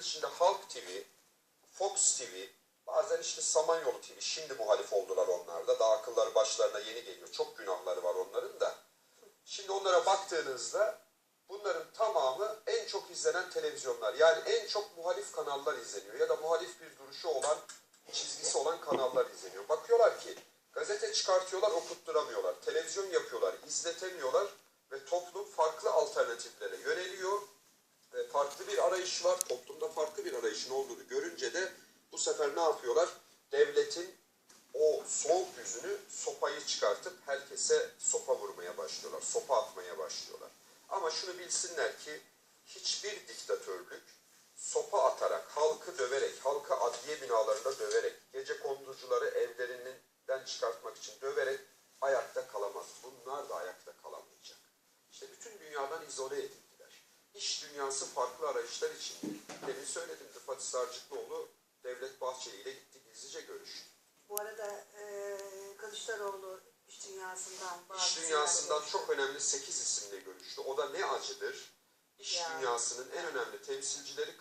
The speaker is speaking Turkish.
Bunların içinde Halk TV, Fox TV, bazen işte Samanyolu TV, şimdi muhalif oldular onlar da. Daha akılları başlarına yeni geliyor. Çok günahları var onların da. Şimdi onlara baktığınızda bunların tamamı en çok izlenen televizyonlar. Yani en çok muhalif kanallar izleniyor ya da muhalif bir duruşu olan, çizgisi olan kanallar izleniyor. Bakıyorlar ki gazete çıkartıyorlar, okutturamıyorlar. Televizyon yapıyorlar, izletemiyorlar farklı bir arayış var. Toplumda farklı bir arayışın olduğunu görünce de bu sefer ne yapıyorlar? Devletin o soğuk yüzünü sopayı çıkartıp herkese sopa vurmaya başlıyorlar. Sopa atmaya başlıyorlar. Ama şunu bilsinler ki hiçbir diktatörlük sopa atarak, halkı döverek, halkı adliye binalarında döverek, gece konducuları evlerinden çıkartmak için döverek ayakta kalamaz. Bunlar da ayakta kalamayacak. İşte bütün dünyadan izole edildiler. İş dünyası farklı arayışlar için. Demin söyledim Rıfat Sarcıklıoğlu Devlet Bahçeli ile gitti gizlice görüştü. Bu arada e, Kılıçdaroğlu iş dünyasından bazı İş dünyasından çok önemli 8 isimle görüştü. O da ne acıdır? İş Ya. dünyasının en önemli temsilcileri